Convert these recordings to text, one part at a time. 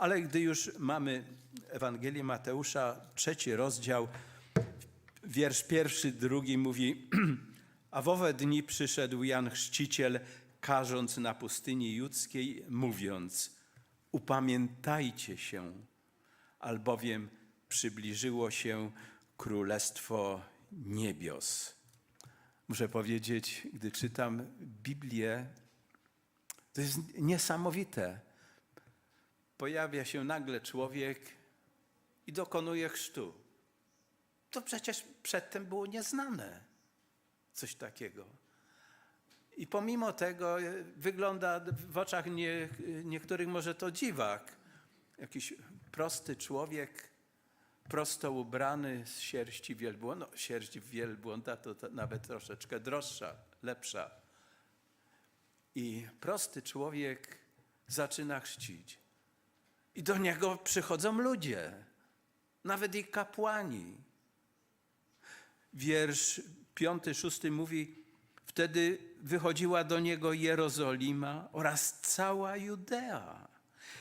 Ale gdy już mamy Ewangelię Mateusza, trzeci rozdział, wiersz pierwszy, drugi mówi, a w owe dni przyszedł Jan Chrzciciel, karząc na pustyni judzkiej, mówiąc, upamiętajcie się, albowiem przybliżyło się Królestwo Niebios. Muszę powiedzieć, gdy czytam Biblię, to jest niesamowite. Pojawia się nagle człowiek i dokonuje chrztu. To przecież przedtem było nieznane coś takiego. I pomimo tego e, wygląda w oczach nie, niektórych może to dziwak. Jakiś prosty człowiek, prosto ubrany z sierści wielbłąda. No, sierść wielbłąda to, to nawet troszeczkę droższa, lepsza. I prosty człowiek zaczyna chrzcić. I do niego przychodzą ludzie, nawet i kapłani. Wiersz piąty, szósty mówi, wtedy wychodziła do niego Jerozolima oraz cała Judea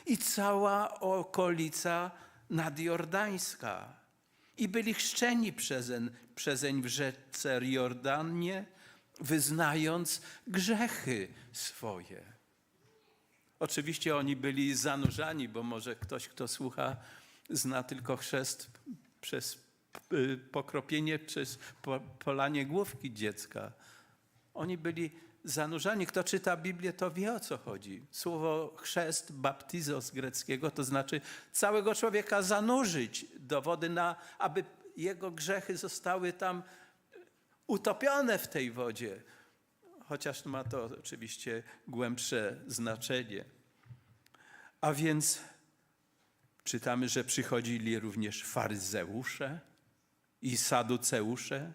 i cała okolica nadjordańska. I byli chrzczeni przezeń, przezeń w rzece Jordanie, wyznając grzechy swoje. Oczywiście oni byli zanurzani, bo może ktoś, kto słucha, zna tylko chrzest przez y, pokropienie, przez po- polanie główki dziecka. Oni byli zanurzani. Kto czyta Biblię, to wie o co chodzi. Słowo chrzest, baptizo z greckiego, to znaczy całego człowieka zanurzyć do wody, na, aby jego grzechy zostały tam utopione w tej wodzie. Chociaż ma to oczywiście głębsze znaczenie. A więc czytamy, że przychodzili również faryzeusze i saduceusze.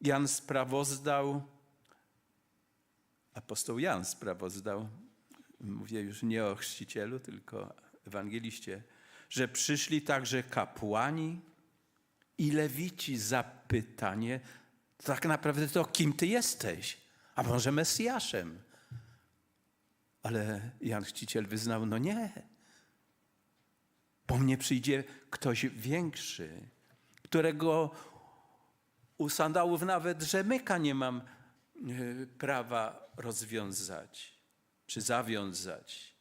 Jan sprawozdał, apostoł Jan sprawozdał, mówię już nie o chrzcicielu, tylko ewangeliście, że przyszli także kapłani i lewici zapytanie, tak naprawdę to kim ty jesteś? A może Mesjaszem? Ale Jan Chrzciciel wyznał, no nie. Po mnie przyjdzie ktoś większy, którego u sandałów nawet rzemyka nie mam e, prawa rozwiązać czy zawiązać.